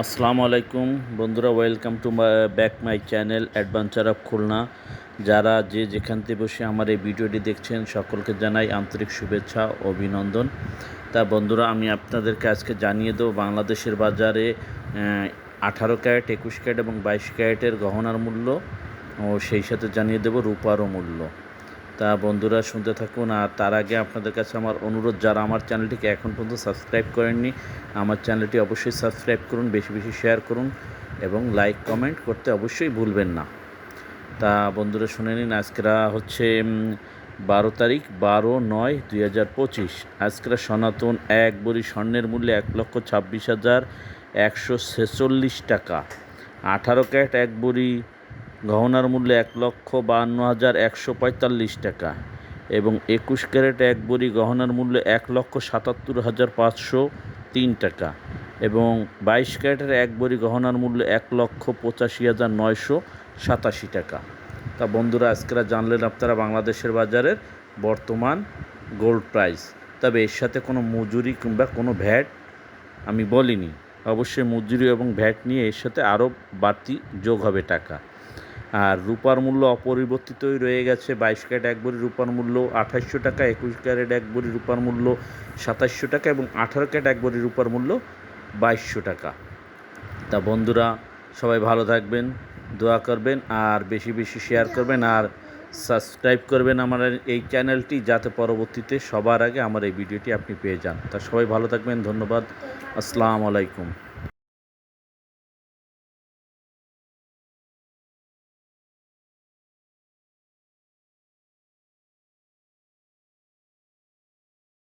আসসালামু আলাইকুম। বন্ধুরা welcome to back my channel adventure of Khulna যারা যে যেখান থেকে বসে আমার এই ভিডিওটি দেখছেন, সকলকে জানাই আন্তরিক শুভেচ্ছা, অভিনন্দন। তা বন্ধুরা, আমি আপনাদেরকে আজকে জানিয়ে দেবো, বাংলাদেশের বাজারে আঠারো ক্যারেট, একুশ ক্যারেট এবং বাইশ ক্যারেটের গহনার মূল্য। ও সেই সাথে জানিয়ে দেবো রূপারও মূল্য। তা বন্ধুরা শুনতে থাকুন, আর তার আগে আপনাদের কাছে আমার অনুরোধ, যারা আমার চ্যানেলটিকে এখন পর্যন্ত সাবস্ক্রাইব করেননি, আমার চ্যানেলটি অবশ্যই সাবস্ক্রাইব করুন, বেশি বেশি শেয়ার করুন এবং লাইক, কমেন্ট করতে অবশ্যই ভুলবেন না। তা বন্ধুরা শুনে নিন, আজকেরা হচ্ছে বারো তারিখ, বারো নয় দুই হাজার পঁচিশ। আজকেরা সনাতন এক বড়ি স্বর্ণের মূল্য এক লক্ষ ছাব্বিশ হাজার একশো ছেচল্লিশ টাকা। আঠারো ক্যারেট এক বড়ি গহনার মূল্য এক লক্ষ বাহান্ন হাজার একশো পঁয়তাল্লিশ টাকা এবং একুশ ক্যারেট এক বড়ি গহনার মূল্য এক লক্ষ সাতাত্তর হাজার পাঁচশো তিন টাকা এবং বাইশ ক্যারেটের এক বড়ি গহনার মূল্য এক লক্ষ পঁচাশি হাজার নয়শো সাতাশি টাকা। তা বন্ধুরা আজকেরা জানলেন আপনারা বাংলাদেশের বাজারের বর্তমান গোল্ড প্রাইস তবে এর সাথে কোনো মজুরি কিংবা কোনো ভ্যাট আমি বলিনি। অবশ্যই মজুরি এবং ভ্যাট নিয়ে এর সাথে আরও বাড়তি যোগ হবে টাকা। আর রূপার মূল্য অপরিবর্তিতই রয়ে গেছে। বাইশ ক্যারেট এক বড়ি রূপার মূল্য আঠাশশো টাকা, একুশ ক্যারেট এক বড়ি রূপার মূল্য সাতাশশো টাকা এবং আঠারো ক্যারেট এক বড়ি রূপার মূল্য বাইশশো টাকা। তা বন্ধুরা, সবাই ভালো থাকবেন, দোয়া করবেন আর বেশি বেশি শেয়ার করবেন আর সাবস্ক্রাইব করবেন আমার এই চ্যানেলটি যাতে পরবর্তীতে সবার আগে আমার এই ভিডিওটি আপনি পেয়ে যান। তা সবাই ভালো থাকবেন, ধন্যবাদ, আসসালামু আলাইকুম।